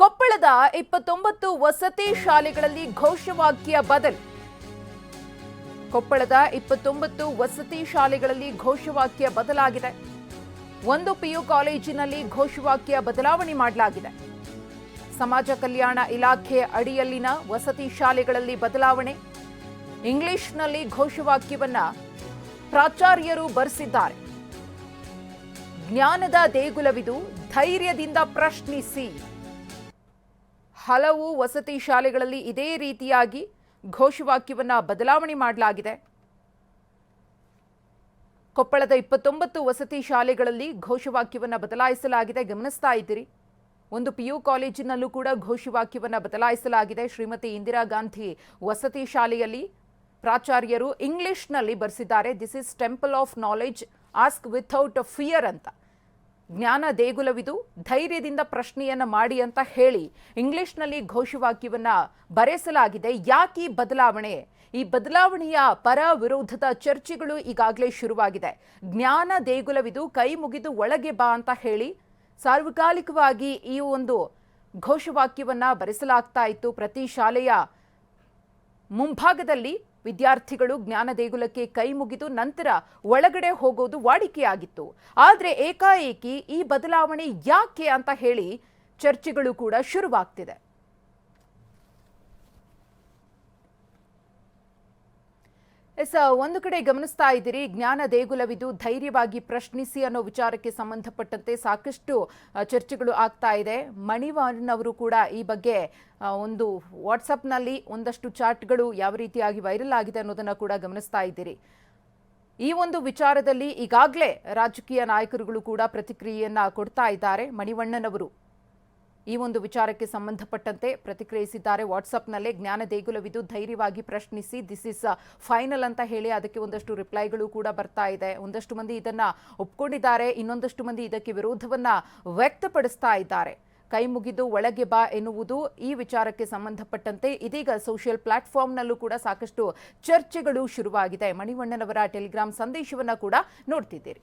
ಕೊಪ್ಪಳದ ಇಪ್ಪತ್ತೊಂಬತ್ತು ವಸತಿ ಶಾಲೆಗಳಲ್ಲಿ ಘೋಷವಾಕ್ಯ ಬದಲ್. ಕೊಪ್ಪಳದ ಇಪ್ಪತ್ತೊಂಬತ್ತು ವಸತಿ ಶಾಲೆಗಳಲ್ಲಿ ಘೋಷವಾಕ್ಯ ಬದಲಾಗಿದೆ. ಒಂದು ಪಿಯು ಕಾಲೇಜಿನಲ್ಲಿ ಘೋಷವಾಕ್ಯ ಬದಲಾವಣೆ ಮಾಡಲಾಗಿದೆ. ಸಮಾಜ ಕಲ್ಯಾಣ ಇಲಾಖೆ ಅಡಿಯಲ್ಲಿನ ವಸತಿ ಶಾಲೆಗಳಲ್ಲಿ ಬದಲಾವಣೆ. ಇಂಗ್ಲಿಷ್ನಲ್ಲಿ ಘೋಷವಾಕ್ಯವನ್ನ ಪ್ರಾಚಾರ್ಯರು ಬರೆಸಿದ್ದಾರೆ. ಜ್ಞಾನದ ದೇಗುಲವಿದು ಧೈರ್ಯದಿಂದ ಪ್ರಶ್ನಿಸಿ. ಹಲವು ವಸತಿ ಶಾಲೆಗಳಲ್ಲಿ ಇದೇ ರೀತಿಯಾಗಿ ಘೋಷವಾಕ್ಯವನ್ನ ಬದಲಾವಣೆ ಮಾಡಲಾಗಿದೆ. ಕೊಪ್ಪಳದ ಇಪ್ಪತ್ತೊಂಬತ್ತು ವಸತಿ ಶಾಲೆಗಳಲ್ಲಿ ಘೋಷವಾಕ್ಯವನ್ನು ಬದಲಾಯಿಸಲಾಗಿದೆ. ಗಮನಿಸ್ತಾ ಇದ್ದೀರಿ. ಒಂದು ಪಿ ಯು ಕಾಲೇಜಿನಲ್ಲೂ ಕೂಡ ಘೋಷವಾಕ್ಯವನ್ನು ಬದಲಾಯಿಸಲಾಗಿದೆ. ಶ್ರೀಮತಿ ಇಂದಿರಾ ಗಾಂಧಿ ವಸತಿ ಶಾಲೆಯಲ್ಲಿ ಪ್ರಾಚಾರ್ಯರು ಇಂಗ್ಲಿಷ್ನಲ್ಲಿ ಬರೆಸಿದ್ದಾರೆ. This is temple of knowledge ask without fear ಅಂತ. ಜ್ಞಾನ ದೇಗುಲವಿದು, ಧೈರ್ಯದಿಂದ ಪ್ರಶ್ನೆಯನ್ನು ಮಾಡಿ ಅಂತ ಹೇಳಿ ಇಂಗ್ಲಿಷ್ನಲ್ಲಿ ಘೋಷವಾಕ್ಯವನ್ನ ಬರೆಸಲಾಗಿದೆ. ಯಾಕೆ ಬದಲಾವಣೆ? ಈ ಬದಲಾವಣೆಯ ಪರ ವಿರೋಧದ ಚರ್ಚೆಗಳು ಈಗಾಗಲೇ ಶುರುವಾಗಿದೆ. ಜ್ಞಾನ ದೇಗುಲವಿದು, ಕೈ ಮುಗಿದು ಒಳಗೆ ಬಾ ಅಂತ ಹೇಳಿ ಸಾರ್ವಕಾಲಿಕವಾಗಿ ಈ ಒಂದು ಘೋಷವಾಕ್ಯವನ್ನ ಬರೆಸಲಾಗ್ತಾ ಇತ್ತು. ಪ್ರತಿ ಶಾಲೆಯ ಮುಂಭಾಗದಲ್ಲಿ ವಿದ್ಯಾರ್ಥಿಗಳು ಜ್ಞಾನ ದೇಗುಲಕ್ಕೆ ಕೈ ಮುಗಿದು ನಂತರ ಒಳಗಡೆ ಹೋಗೋದು ವಾಡಿಕೆಯಾಗಿತ್ತು. ಆದರೆ ಏಕಾಏಕಿ ಈ ಬದಲಾವಣೆ ಯಾಕೆ ಅಂತ ಹೇಳಿ ಚರ್ಚೆಗಳು ಕೂಡ ಶುರುವಾಗ್ತಿದೆ. ಎಸ್ ಒಂದು ಕಡೆ ಗಮನಿಸ್ತಾ ಇದ್ದೀರಿ, ಜ್ಞಾನ ದೇಗುಲವಿದು ಧೈರ್ಯವಾಗಿ ಪ್ರಶ್ನಿಸಿ ಅನ್ನೋ ವಿಚಾರಕ್ಕೆ ಸಂಬಂಧಪಟ್ಟಂತೆ ಸಾಕಷ್ಟು ಚರ್ಚೆಗಳು ಆಗ್ತಾ ಇದೆ. ಮಣಿವಣ್ಣನ್ ಅವರು ಕೂಡ ಈ ಬಗ್ಗೆ ಒಂದು ವಾಟ್ಸಪ್ನಲ್ಲಿ ಒಂದಷ್ಟು ಚಾಟ್ಗಳು ಯಾವ ರೀತಿಯಾಗಿ ವೈರಲ್ ಆಗಿದೆ ಅನ್ನೋದನ್ನು ಕೂಡ ಗಮನಿಸ್ತಾ ಇದ್ದೀರಿ. ಈ ಒಂದು ವಿಚಾರದಲ್ಲಿ ಈಗಾಗಲೇ ರಾಜಕೀಯ ನಾಯಕರುಗಳು ಕೂಡ ಪ್ರತಿಕ್ರಿಯೆಯನ್ನ ಕೊಡ್ತಾ ಇದ್ದಾರೆ ಮಣಿವಣ್ಣನ್ ಅವರು ಈ ಒಂದು ವಿಚಾರಕ್ಕೆ ಸಂಬಂಧಪಟ್ಟಂತೆ ಪ್ರತಿಕ್ರಿಯಿಸಿದ್ದಾರೆ. ವಾಟ್ಸಪ್ನಲ್ಲೇ ಜ್ಞಾನ ದೇಗುಲವಿದು ಧೈರ್ಯವಾಗಿ ಪ್ರಶ್ನಿಸಿ ದಿಸ್ ಇಸ್ ಫೈನಲ್ ಅಂತ ಹೇಳಿ ಅದಕ್ಕೆ ಒಂದಷ್ಟು ರಿಪ್ಲೈಗಳು ಕೂಡ ಬರ್ತಾ ಇದೆ. ಒಂದಷ್ಟು ಮಂದಿ ಇದನ್ನ ಒಪ್ಕೊಂಡಿದ್ದಾರೆ, ಇನ್ನೊಂದಷ್ಟು ಮಂದಿ ಇದಕ್ಕೆ ವಿರೋಧವನ್ನ ವ್ಯಕ್ತಪಡಿಸ್ತಾ ಇದ್ದಾರೆ. ಕೈ ಮುಗಿದು ಒಳಗೆ ಬಾ ಎನ್ನುವುದು ಈ ವಿಚಾರಕ್ಕೆ ಸಂಬಂಧಪಟ್ಟಂತೆ ಇದೀಗ ಸೋಷಿಯಲ್ ಪ್ಲಾಟ್ಫಾರ್ಮ್ನಲ್ಲೂ ಕೂಡ ಸಾಕಷ್ಟು ಚರ್ಚೆಗಳು ಶುರುವಾಗಿದೆ. ಮಣಿವಣ್ಣನವರ ಟೆಲಿಗ್ರಾಮ್ ಸಂದೇಶವನ್ನು ಕೂಡ ನೋಡ್ತಿದ್ದೀರಿ.